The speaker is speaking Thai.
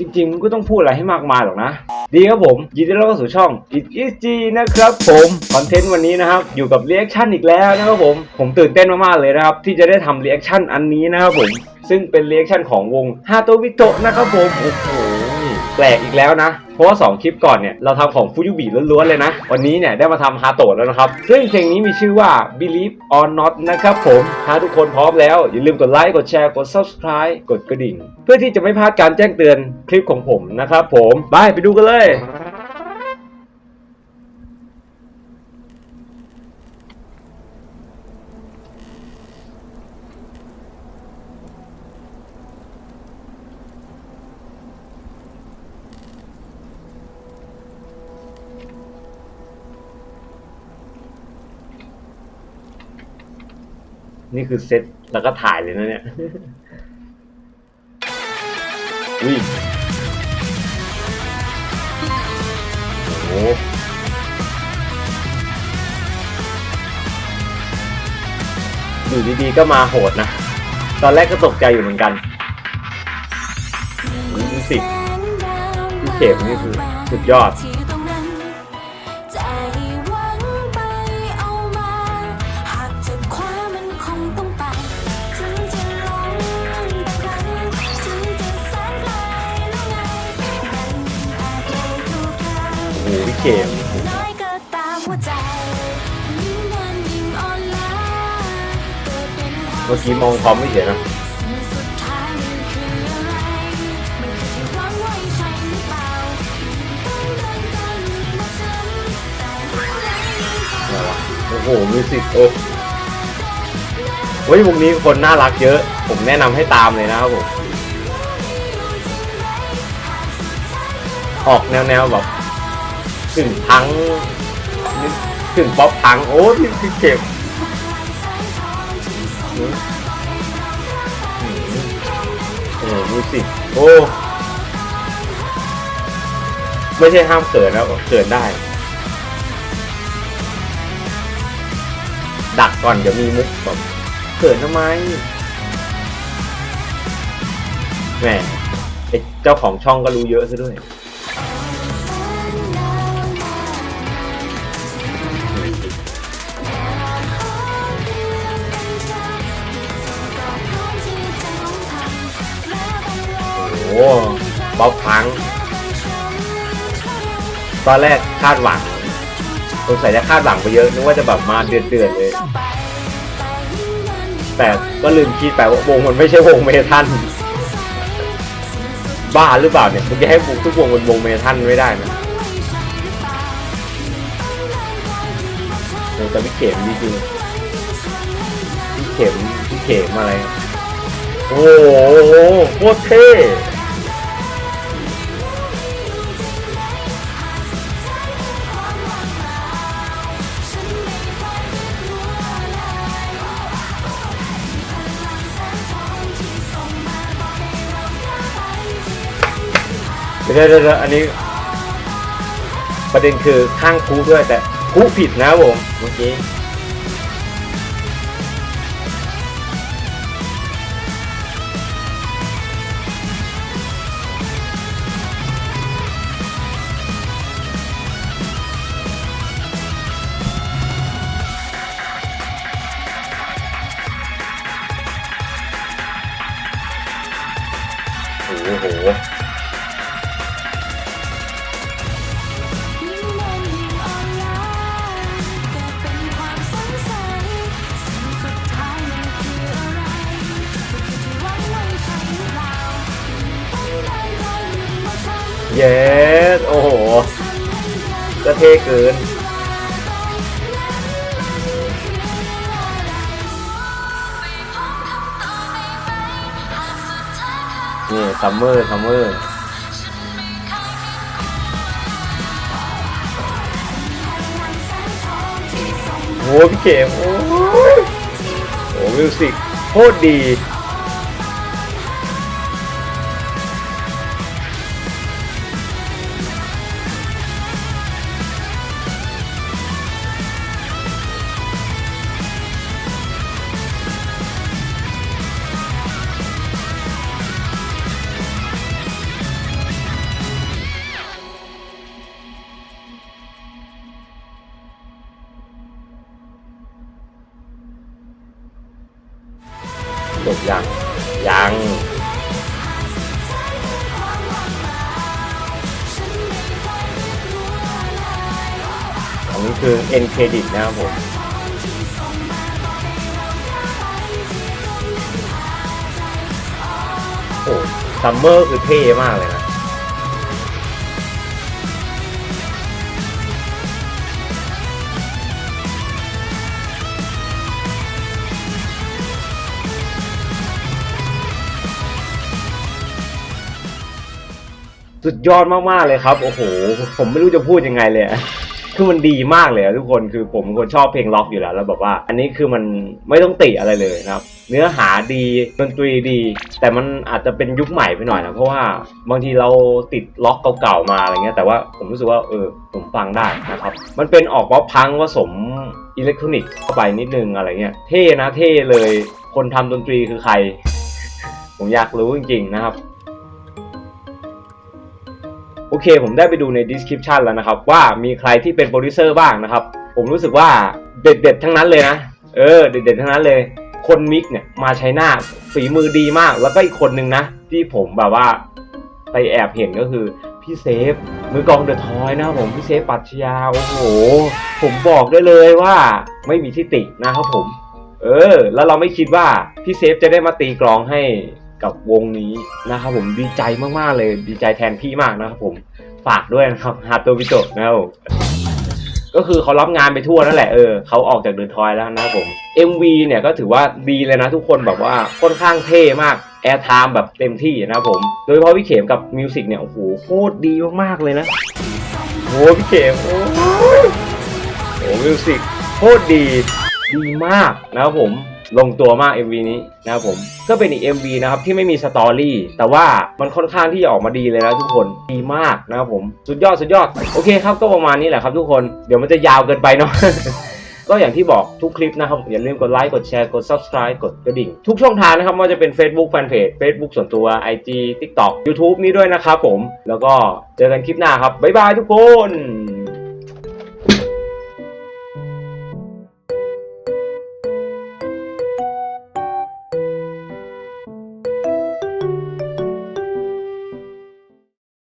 จริงๆมันก็ต้องพูดอะไรให้มากมายหรอกนะ ดีครับผม ยินดีต้อนรับสู่ช่อง It is G นะครับผมคอนเทนต์วันนี้นะครับ อยู่กับเรีแอคชั่นอีกแล้วนะครับผม ผมตื่นเต้นมากๆเลยนะครับ ที่จะได้ทำเรีแอคชั่นอันนี้นะครับผม ซึ่งเป็นเรีแอคชั่นของวงฮาโตวิโตะนะครับผม โอ้โห ปลกอีกแล้วนะ เพราะว่า 2 คลิปก่อนเนี่ย เราทำของฟูยุบิล้วนๆเลยนะ วันนี้เนี่ยได้มาทำฮาโตะแล้วนะครับ ซึ่งเพลงนี้มีชื่อว่า Believe or Not นะครับผม ถ้าทุกคนพร้อมแล้ว อย่าลืมกดไลค์ กดแชร์ กด Subscribe กดกระดิ่ง เพื่อที่จะไม่พลาดการแจ้งเตือนคลิปของผมนะครับผม ไปไปดูกันเลย นี่คือเซตแล้วก็ถ่ายเลยนะเนี่ยอุ้ยโอ้โหอยู่ดีๆก็มาโหดนะ ตอนแรกก็ตกใจอยู่เหมือนกันมิวสิกพี่เข็มนี่คือสุดยอด ยมันคืออะไรมันคือที่หวังไว้ใช่หรือเปล่าต้องเดินกันมาฉันแต่หัวใจยังทนอะไรวะโอ้โหมิวสิกโอ้เฮ้ยวงนี้คนน่ารักเยอะ ผมแนะนำให้ตามเลยนะครับผม ออกแนวแนวๆแบบ กึ่งพังนิดกึ่งป๊อปพังโอ้ที่ที่เก็บอืมอืมโอ้มิวสิโอ้ไม่ใช่ห้ามเขินนะเขินได้ ดักก่อนเดี๋ยวมีมุกแบบเขินทำไมแหมเจ้าของช่องก็รู้เยอะซะด้วย โอ้โหบ๊อบพังตอนแรกคาดหวังสงสัยจะคาดหวังไปเยอะนึกว่าจะแบบมาเดือดเดือดๆเลย แต่ก็ลืมคิดไปว่าวงมันไม่ใช่วงเมทัลบ้าหรือเปล่าเนี่ยมึงจะให้วงทุกวงเป็นวงเมทัลไม่ได้นะแต่พี่เข็มดีจริงพี่เข็มพี่เข็มอะไร โอ้โหโคตรเท่ เดี๋ยวเดี๋ยวเดี๋ยวอันนี้ ประเด็นคือข้างคูด้วยแต่คูผิดนะผมเมื่อกี้โอ้โห เย้โอ้โหก็เท่เกิน นี่ซัมเมอร์ซัมเมอร์โอ้พี่เข็มโอ้โอ้มิวสิกโคตรดี จบยังยังอันนี้คือ end credit นะครับผมโอ้ซัมเมอร์คือเท่มากเลยนะ สุดยอดมากๆเลยครับ โอ้โห ผมไม่รู้จะพูดยังไงเลยคือมันดีมากเลยทุกคนคือผมคนชอบเพลงล็อกอยู่แล้วแล้วแบบว่า อันนี้คือมันไม่ต้องติอะไรเลยนะครับ เนื้อหาดีดนตรีดี แต่มันอาจจะเป็นยุคใหม่ไปหน่อยนะเพราะว่าบางทีเราติดล็อกเก่าๆมาอะไรเงี้ยแต่ว่าผมรู้สึกว่าเออผมฟังได้นะครับ มันเป็นออกป๊อปพังผสมอิเล็กทรอนิกส์เข้าไปนิดนึงอะไรเงี้ยเท่นะเท่เลยคนทำดนตรีคือใคร ผมอยากรู้จริงๆนะครับ โอเค ผมได้ไปดูใน description แล้วนะครับ ว่ามีใครที่เป็นโปรดิวเซอร์บ้างนะครับ ผมรู้สึกว่าเด็ดๆทั้งนั้นเลยนะ เออ เด็ดๆทั้งนั้นเลย คนมิกเนี่ยมาใช้หน้าฝีมือดีมาก แล้วก็อีกคนนึงนะ ที่ผมแบบว่าไปแอบเห็นก็คือพี่เซฟมือกองเดอะทอยนะครับผมพี่เซฟปัชญาโอ้โห ผมบอกได้เลยว่าไม่มีที่ตินะครับผม เออ แล้วเราไม่คิดว่าพี่เซฟจะได้มาตีกลองให้ กับวงนี้นะครับผมดีใจมากๆเลยดีใจแทนพี่มากนะครับผมฝากด้วยนะครับฮาโตบิโตะนะครับก็คือเขารับงานไปทั่วนั่นแหละเออเขาออกจากเดอะทอยแล้วนะครับผม MV เนี่ยก็ถือว่าดีเลยนะทุกคนแบบว่าค่อนข้างเท่มากแอร์ไทม์แบบเต็มที่นะครับผม โดยเฉพาะพี่เข็มกับมิวสิกเนี่ยโอ้โหโคตรดีมากๆเลยนะโอ้พี่เข็มโอ้โอ้มิวสิกโคตรดีดีมากนะครับผม ลงตัวมาก MV นี้นะครับผมก็เป็นอีก MV นะครับที่ไม่มีสตอรี่แต่ว่ามันค่อนข้างที่จะออกมาดีเลยนะทุกคนดีมากนะครับผมสุดยอดสุดยอดโอเคครับก็ประมาณนี้แหละครับทุกคนเดี๋ยวมันจะยาวเกินไปเนาะก็อย่างที่บอกทุกคลิปนะครับอย่าลืมกดไลค์กดแชร์กด subscribe กดกระดิ่ง ทุกช่องทางนะครับว่าจะเป็น Facebook Fanpage Facebook ส่วนตัว IG TikTok YouTube นี้ด้วยนะครับผม แล้วก็เจอกันคลิปหน้าครับ บ๊ายบายทุกคน